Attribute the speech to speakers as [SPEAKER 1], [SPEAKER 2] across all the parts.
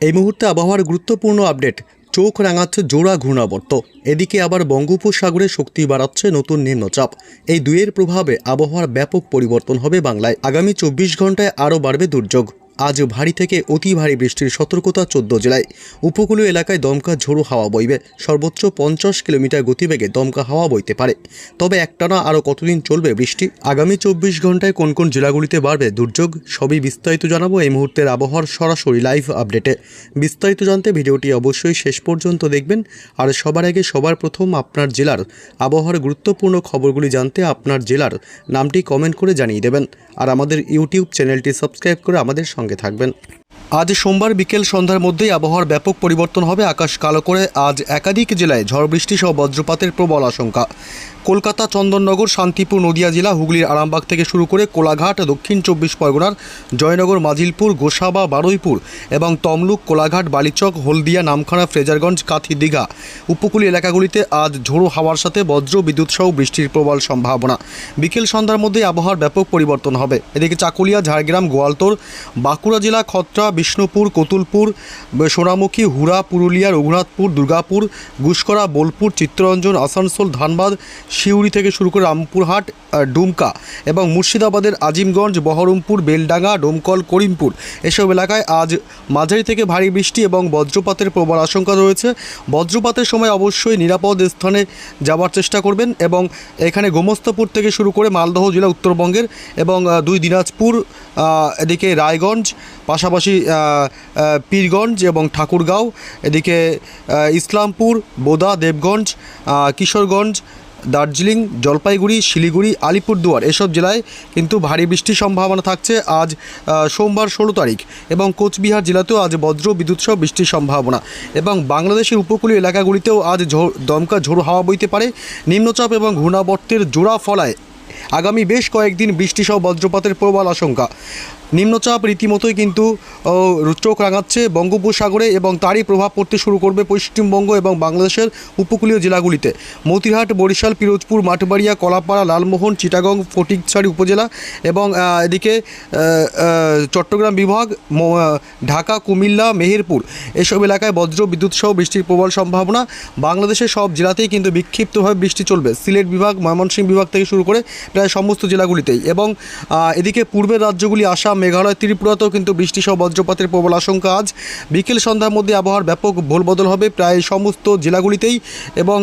[SPEAKER 1] এই মুহূর্তে আবহাওয়ার গুরুত্বপূর্ণ আপডেট, চোখ রাঙাচ্ছে জোড়া ঘূর্ণাবর্ত। এদিকে আবার বঙ্গোপসাগরে শক্তি বাড়াচ্ছে নতুন নিম্নচাপ। এই দুয়ের প্রভাবে আবহাওয়ার ব্যাপক পরিবর্তন হবে বাংলায়। আগামী চব্বিশ ঘন্টায় আরও বাড়বে দুর্যোগ। আজ ভারী থেকে অতি ভারী বৃষ্টির সতর্কতা চোদ্দ জেলায় উপকূলীয় এলাকায় দমকা ঝোড়ো হাওয়া বইবে। সর্বোচ্চ পঞ্চাশ কিলোমিটার গতিবেগে দমকা হাওয়া বইতে পারে। তবে একটানা আরও কতদিন চলবে বৃষ্টি? আগামী চব্বিশ ঘন্টায় কোন কোন জেলাগুলিতে বাড়বে দুর্যোগ? সবই বিস্তারিত জানাব এই মুহূর্তের আবহাওয়ার সরাসরি লাইভ আপডেটে। বিস্তারিত জানতে ভিডিওটি অবশ্যই শেষ পর্যন্ত দেখবেন। আর সবার আগে সবার প্রথম আপনার জেলার আবহাওয়ার গুরুত্বপূর্ণ খবরগুলি জানতে আপনার জেলার নামটি কমেন্ট করে জানিয়ে দেবেন। আর আমাদের ইউটিউব চ্যানেলটি সাবস্ক্রাইব করে আমাদের সঙ্গে থাকবেন। আজ সোমবার বিকেল সন্ধ্যার মধ্যেই আবহাওয়ার ব্যাপক পরিবর্তন হবে, আকাশ কালো করে। আজ একাধিক জেলায় ঝড় বৃষ্টি সহ বজ্রপাতের প্রবল আশঙ্কা। কলকাতা, চন্দননগর, শান্তিপুর, নদিয়া জেলা, হুগলির আরামবাগ থেকে শুরু করে কোলাঘাট, দক্ষিণ চব্বিশ পরগনার জয়নগর, মাজিলপুর, গোসাবা, বারুইপুর এবং তমলুক, কোলাঘাট, বালিচক, হলদিয়া, নামখানা, ফ্রেজারগঞ্জ কাথি দীঘা উপকূলীয় এলাকাগুলিতে আজ ঝোড়ো হাওয়ার সাথে বজ্র, বিদ্যুৎ সহ বৃষ্টির প্রবল সম্ভাবনা। বিকেল সন্ধ্যার মধ্যেই আবহাওয়ার ব্যাপক পরিবর্তন হবে। এদিকে চাকুলিয়া, ঝাড়গ্রাম, গোয়ালতোর, বাঁকুড়া জেলা, খত্রা, বিষ্ণুপুর, কতুলপুর, সোনামুখী, হুড়া, পুরুলিয়া, রঘুনাথপুর, দুর্গাপুর, গুসকরা, বোলপুর, চিত্তরঞ্জন, আসানসোল, ধানবাদ সিউড়ি থেকে শুরু করে রামপুরহাট ডুমকা এবং মুর্শিদাবাদের আজিমগঞ্জ, বহরমপুর, বেলডাঙ্গা, ডোমকল, করিমপুর এসব এলাকায় আজ মাঝারি থেকে ভারী বৃষ্টি এবং বজ্রপাতের প্রবল আশঙ্কা রয়েছে। বজ্রপাতের সময় অবশ্যই নিরাপদ স্থানে যাওয়ার চেষ্টা করবেন এবং এখানে গোমস্তাপুর থেকে শুরু করে মালদহ জেলা উত্তরবঙ্গের এবং দুই দিনাজপুর এদিকে রায়গঞ্জ, পাশাপাশি পীরগঞ্জ এবং ঠাকুরগাঁও, এদিকে ইসলামপুর, বোদা, দেবগঞ্জ কিশোরগঞ্জ দার্জিলিং, জলপাইগুড়ি, শিলিগুড়ি, আলিপুরদুয়ার এসব জেলায় কিন্তু ভারী বৃষ্টির সম্ভাবনা থাকছে আজ সোমবার ষোলো তারিখ এবং কোচবিহার জেলাতেও আজ বজ্র বিদ্যুৎসহ বৃষ্টির সম্ভাবনা এবং বাংলাদেশের উপকূলীয় এলাকাগুলিতেও আজ দমকা ঝোড়ো হাওয়া বইতে পারে। নিম্নচাপ এবং ঘূর্ণাবর্তের জোড়া ফলায় আগামী বেশ কয়েকদিন বৃষ্টিসহ বজ্রপাতের প্রবল আশঙ্কা। নিম্নচাপ রীতিমতোই কিন্তু চোখ রাঙাচ্ছে বঙ্গোপসাগরে এবং তারই প্রভাব পড়তে শুরু করবে পশ্চিমবঙ্গ এবং বাংলাদেশের উপকূলীয় জেলাগুলিতে। মতিহাট বরিশাল, পিরোজপুর, মাঠবাড়িয়া, কলাপাড়া, লালমোহন, চিটাগং, ফটিকছড়ি উপজেলা এবং এদিকে চট্টগ্রাম বিভাগ ঢাকা, কুমিল্লা, মেহেরপুর। এসব এলাকায় বজ্র, বিদ্যুৎ সহ বৃষ্টির প্রবল সম্ভাবনা। বাংলাদেশের সব জেলাতেই কিন্তু বিক্ষিপ্তভাবে বৃষ্টি চলবে। সিলেট বিভাগ, ময়মনসিংহ বিভাগ থেকে শুরু করে প্রায় সমস্ত জেলাগুলিতেই। এবং এদিকে পূর্বের রাজ্যগুলি আসাম, মেঘালয়, ত্রিপুরাতেও কিন্তু বৃষ্টি সহ বজ্রপাতের প্রবল আশঙ্কা আজ। বিকেল সন্ধ্যার মধ্যে আবহাওয়ার ব্যাপক ভোলবদল হবে প্রায় সমস্ত জেলাগুলিতেই এবং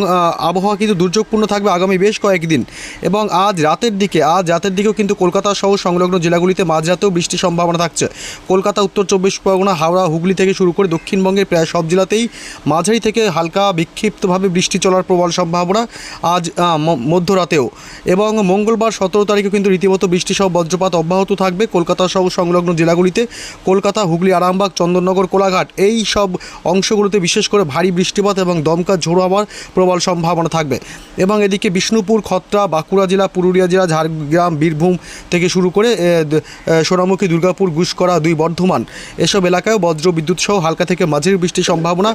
[SPEAKER 1] আবহাওয়া কিন্তু দুর্যোগপূর্ণ থাকবে আগামী বেশ কয়েকদিন। এবং আজ রাতের দিকে, আজ রাতের দিকেও কিন্তু কলকাতা সহ সংলগ্ন জেলাগুলিতে মাঝরাতেও বৃষ্টির সম্ভাবনা থাকছে। কলকাতা, উত্তর চব্বিশ পরগনা, হাওড়া, হুগলি থেকে শুরু করে দক্ষিণবঙ্গের প্রায় সব জেলাতেই মাঝারি থেকে হালকা বিক্ষিপ্তভাবে বৃষ্টি চলার প্রবল সম্ভাবনা আজ মধ্যরাতেও। এবং মঙ্গলবার সতেরো তারিখে কিন্তু রীতিমতো বৃষ্টি সহ বজ্রপাত অব্যাহত থাকবে। কলকাতা সহ সংলগ্ন জেলাগুলিতে কলকাতা, হুগলি, আরামবাগ, চন্দননগর, কোলাঘাট এই সব অংশগুলোতে বিশেষ করে ভারী বৃষ্টিপাত এবং দমকা ঝোড়ো হওয়ার প্রবল সম্ভাবনা থাকবে। এবং এদিকে বিষ্ণুপুর, খত্রা, বাঁকুড়া জেলা, পুরুলিয়া জেলা, ঝাড়গ্রাম, বীরভূম থেকে শুরু করে সোনামুখী, দুর্গাপুর, গুসকরা, দুই বর্ধমান এসব এলাকায়ও বজ্র বিদ্যুৎ সহ হালকা থেকে মাঝারি বৃষ্টির সম্ভাবনা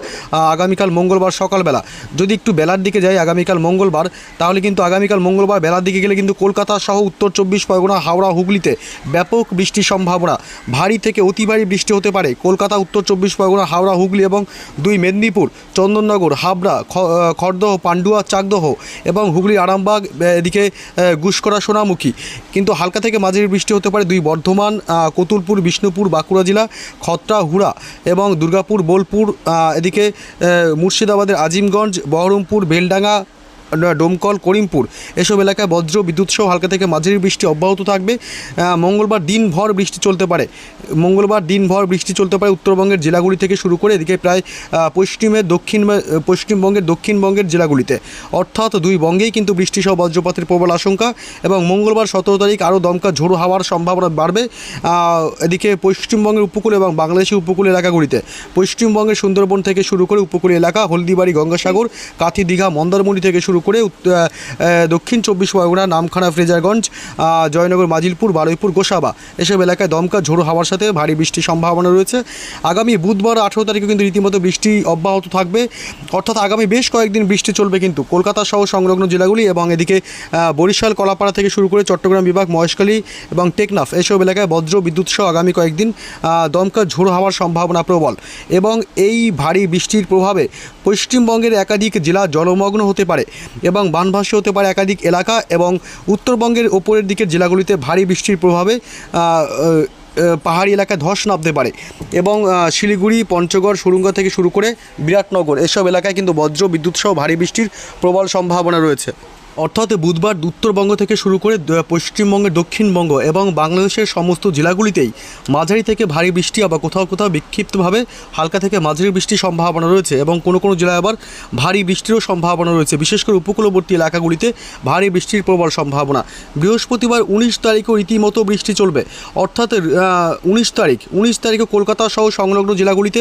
[SPEAKER 1] আগামীকাল মঙ্গলবার সকালবেলা। যদি একটু বেলার দিকে যাই, আগামীকাল মঙ্গলবার, তাহলে কিন্তু আগামীকাল মঙ্গলবার বেলার দিকে গেলে কিন্তু কলকাতা সহ উত্তর চব্বিশ পরগনা, হাওড়া, হুগলিতে ব্যাপক বৃষ্টির সম্ভাবনা। ভারী থেকে অতি ভারী বৃষ্টি হতে পারে কলকাতা, উত্তর চব্বিশ পরগনা, হাওড়া, হুগলি এবং দুই মেদিনীপুর, চন্দননগর, হাবড়া খড়দহ, পান্ডুয়া, চাকদহ এবং হুগলি আরামবাগ এদিকে গুসকরা, সোনামুখী। কিন্তু হালকা থেকে মাঝারি বৃষ্টি হতে পারে দুই বর্ধমান কতুলপুর, বিষ্ণুপুর, বাঁকুড়া জেলা, খত্রা, হুড়া এবং দুর্গাপুর, বোলপুর এদিকে মুর্শিদাবাদের আজিমগঞ্জ, বহরমপুর, বেলডাঙ্গা ডোমকল করিমপুর। এসব এলাকায় বজ্র বিদ্যুৎ সহ হালকা থেকে মাঝারি বৃষ্টি অব্যাহত থাকবে। মঙ্গলবার দিনভর বৃষ্টি চলতে পারে। মঙ্গলবার দিনভর বৃষ্টি চলতে পারে উত্তরবঙ্গের জেলাগুলি থেকে শুরু করে এদিকে প্রায় আহ, পশ্চিমের দক্ষিণ পশ্চিমবঙ্গের দক্ষিণবঙ্গের জেলাগুলিতে। অর্থাৎ দুই বঙ্গেই কিন্তু বৃষ্টি সহ বজ্রপাতের প্রবল আশঙ্কা এবং মঙ্গলবার সতেরো তারিখ আরও দমকা ঝোড়ো হওয়ার সম্ভাবনা বাড়বে এদিকে পশ্চিমবঙ্গের উপকূল এবং বাংলাদেশের উপকূল এলাকাগুলিতে। পশ্চিমবঙ্গের সুন্দরবন থেকে শুরু করে উপকূলীয় এলাকা হলদিবাড়ি গঙ্গাসাগর কাথি দীঘা মন্দারমণি থেকে শুরু করে দক্ষিণ চব্বিশ পরগনা নামখানা ফ্রেজারগঞ্জ জয়নগর, মাজিলপুর, বারুইপুর, গোসাবা এসব এলাকায় দমকা, ঝোড়ো হাওয়ার সাথে ভারী বৃষ্টির সম্ভাবনা রয়েছে। আগামী বুধবার আঠেরো তারিখে কিন্তু রীতিমতো বৃষ্টি অব্যাহত থাকবে। অর্থাৎ আগামী বেশ কয়েকদিন বৃষ্টি চলবে কিন্তু। কলকাতা সহ সংলগ্ন জেলাগুলি এবং এদিকে বরিশাল, কলাপাড়া থেকে শুরু করে চট্টগ্রাম বিভাগ, মহেশখালী এবং টেকনাফ এসব এলাকায় বজ্র, বিদ্যুৎ সহ আগামী কয়েকদিন দমকা, ঝোড়ো হওয়ার সম্ভাবনা প্রবল। এবং এই ভারী বৃষ্টির প্রভাবে পশ্চিমবঙ্গের একাধিক জেলা জলমগ্ন হতে পারে। এবং বানভাসী হতে পারে একাধিক এলাকা এবং উত্তরবঙ্গের ওপরের দিকের জেলাগুলিতে ভারী বৃষ্টির প্রভাবে পাহাড়ি এলাকায় ধস নামতে পারে এবং শিলিগুড়ি, পঞ্চগড়, সুরুঙ্গা থেকে শুরু করে বিরাটনগর, এসব এলাকায় কিন্তু বজ্র বিদ্যুৎসহ ভারী বৃষ্টির প্রবল সম্ভাবনা রয়েছে। অর্থাৎ বুধবার উত্তরবঙ্গ থেকে শুরু করে পশ্চিমবঙ্গের দক্ষিণবঙ্গ এবং বাংলাদেশের সমস্ত জেলাগুলিতেই মাঝারি থেকে ভারী বৃষ্টি আবার কোথাও কোথাও বিক্ষিপ্তভাবে হালকা থেকে মাঝারি বৃষ্টির সম্ভাবনা রয়েছে এবং কোনো কোনো জেলায় আবার ভারী বৃষ্টিরও সম্ভাবনা রয়েছে। বিশেষ করে উপকূলবর্তী এলাকাগুলিতে ভারী বৃষ্টির প্রবল সম্ভাবনা। বৃহস্পতিবার উনিশ তারিখও রীতিমতো বৃষ্টি চলবে। অর্থাৎ উনিশ তারিখ, উনিশ তারিখে কলকাতা সহ সংলগ্ন জেলাগুলিতে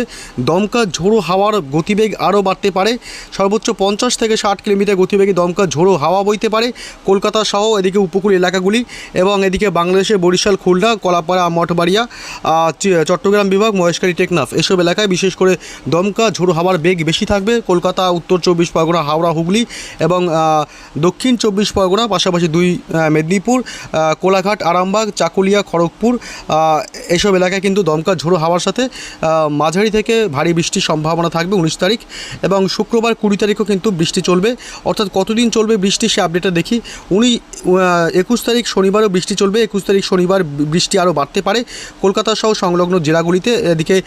[SPEAKER 1] দমকা ঝোড়ো হাওয়ার গতিবেগ আরও বাড়তে পারে। সর্বোচ্চ পঞ্চাশ থেকে ষাট কিলোমিটার গতিবেগে দমকা ঝোড়ো হাওয়া বইতে পারে। কলকাতা সহ এদিকে উপকূল এলাকাগুলি এবং এদিকে বাংলাদেশের বরিশাল, খুলনা, কলাপাড়া, মঠবাড়িয়া চট্টগ্রাম বিভাগ মহেশকারী টেকনাফ। এসব এলাকায় বিশেষ করে দমকা, ঝোড়ো হাওয়ার বেগ বেশি থাকবে। কলকাতা, উত্তর চব্বিশ পরগনা, হাওড়া, হুগলি এবং দক্ষিণ চব্বিশ পরগনা, পাশাপাশি দুই মেদিনীপুর কোলাঘাট, আরামবাগ, চাকুলিয়া, খড়গপুর এসব এলাকায় কিন্তু দমকা, ঝোড়ো হাওয়ার সাথে মাঝারি থেকে ভারী বৃষ্টির সম্ভাবনা থাকবে উনিশ তারিখ এবং শুক্রবার কুড়ি তারিখও কিন্তু বৃষ্টি চলবে। অর্থাৎ কতদিন চলবে বৃষ্টি সে আপডেটটা দেখি। উনি একুশ তারিখ শনিবারও বৃষ্টি চলবে একুশ তারিখ শনিবার বৃষ্টি আরও বাড়তে পারে। কলকাতা সহ সংলগ্ন জেলাগুলিতে এদিকে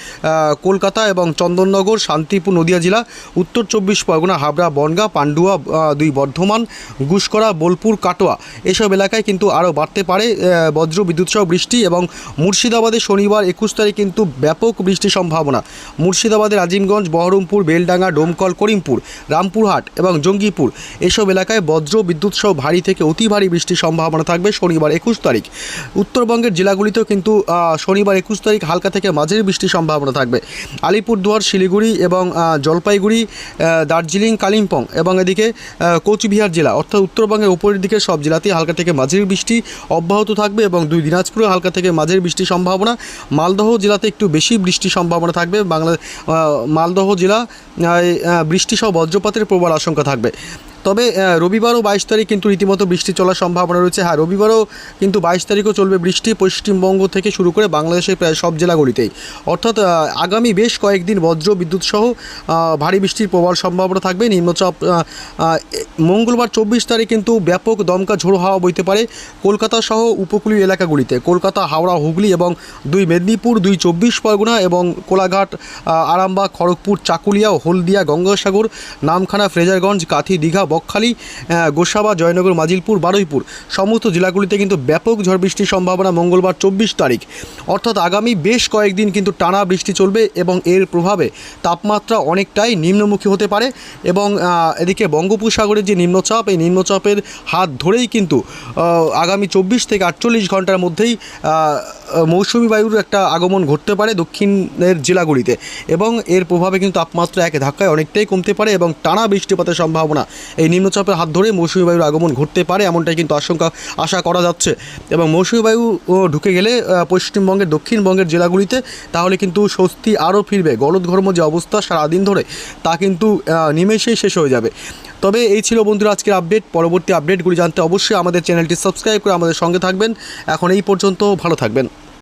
[SPEAKER 1] কলকাতা এবং চন্দননগর শান্তিপুর নদিয়া জেলা উত্তর চব্বিশ পরগনা হাবড়া বনগাঁ পান্ডুয়া আহ, দুই বর্ধমান গুসকরা বোলপুর কাটোয়া এসব এলাকায় কিন্তু আরও বাড়তে পারে বজ্র বিদ্যুৎ সহ বৃষ্টি এবং মুর্শিদাবাদে শনিবার একুশ তারিখ কিন্তু ব্যাপক বৃষ্টির সম্ভাবনা। মুর্শিদাবাদের আজিমগঞ্জ বহরমপুর বেলডাঙ্গা ডোমকল করিমপুর রামপুরহাট এবং জঙ্গিপুর এসব এলাকায় বজ্র বিদ্যুৎ সহ ভারী থেকে অতি ভারী বৃষ্টির সম্ভাবনা থাকবে শনিবার একুশ তারিখ। উত্তরবঙ্গের জেলাগুলিতেও কিন্তু শনিবার একুশ তারিখ হালকা থেকে মাঝারি বৃষ্টির সম্ভাবনা থাকবে। আলিপুরদুয়ার, শিলিগুড়ি এবং জলপাইগুড়ি দার্জিলিং, কালিম্পং এবং এদিকে কোচবিহার জেলা অর্থাৎ উত্তরবঙ্গের উপরের দিকে সব জেলাতেই হালকা থেকে মাঝের বৃষ্টি অব্যাহত থাকবে এবং দুই দিনাজপুরে হালকা থেকে মাঝের বৃষ্টির সম্ভাবনা। মালদহ জেলাতে একটু বেশি বৃষ্টির সম্ভাবনা থাকবে। বাংলা মালদহ জেলা বৃষ্টি সহ বজ্রপাতের প্রবল আশঙ্কা থাকবে। তবে রবিবারও বাইশ তারিখ কিন্তু রীতিমতো বৃষ্টি চলার সম্ভাবনা রয়েছে। হ্যাঁ রবিবারও কিন্তু বাইশ তারিখও চলবে বৃষ্টি পশ্চিমবঙ্গ থেকে শুরু করে বাংলাদেশের প্রায় সব জেলাগুলিতেই। অর্থাৎ আগামী বেশ কয়েকদিন বজ্র বিদ্যুৎ সহ ভারী বৃষ্টির প্রবল সম্ভাবনা থাকবে। নিম্নচাপ মঙ্গলবার চব্বিশ তারিখ কিন্তু ব্যাপক দমকা ঝোড়ো হাওয়া বইতে পারে কলকাতা সহ উপকূলীয় এলাকাগুলিতে। কলকাতা, হাওড়া, হুগলি এবং দুই মেদিনীপুর, দুই চব্বিশ পরগনা এবং কোলাঘাট আরামবাগ, খড়গপুর, চাকুলিয়া, হলদিয়া, গঙ্গাসাগর, নামখানা, ফ্রেজারগঞ্জ, কাথি, দীঘা বকখালি গোসাবা, জয়নগর, মাজিলপুর, বারুইপুর সমস্ত জেলাগুলিতে কিন্তু ব্যাপক ঝড় বৃষ্টির সম্ভাবনা মঙ্গলবার চব্বিশ তারিখ। অর্থাৎ আগামী বেশ কয়েকদিন কিন্তু টানা বৃষ্টি চলবে এবং এর প্রভাবে তাপমাত্রা অনেকটাই নিম্নমুখী হতে পারে এবং এদিকে বঙ্গোপসাগরের যে নিম্নচাপ, এই নিম্নচাপের হাত ধরেই কিন্তু আগামী চব্বিশ থেকে আটচল্লিশ ঘণ্টার মধ্যেই মৌসুমি বায়ুর একটা আগমন ঘটতে পারে দক্ষিণের জেলাগুলিতে। এবং এর প্রভাবে কিন্তু তাপমাত্রা এক ধাক্কায় অনেকটাই কমতে পারে এবং টানা বৃষ্টিপাতের সম্ভাবনা এই নিম্নচাপের হাত ধরে মৌসুমি বায়ুর আগমন ঘটতে পারে এমনটাই কিন্তু আশঙ্কা, আশা করা যাচ্ছে। এবং মৌসুমি বায়ু ঢুকে গেলে পশ্চিমবঙ্গের, দক্ষিণবঙ্গের জেলাগুলিতে তাহলে কিন্তু স্বস্তি আরও ফিরবে। গলদঘর্ম যে অবস্থা সারাদিন ধরে তা কিন্তু নিমেষেই শেষ হয়ে যাবে। তবে এই ছিল বন্ধুরা আজকের আপডেট। পরবর্তী আপডেটগুলি জানতে অবশ্যই আমাদের চ্যানেলটি সাবস্ক্রাইব করে আমাদের সঙ্গে থাকবেন। এখন এই পর্যন্ত ভালো থাকবেন।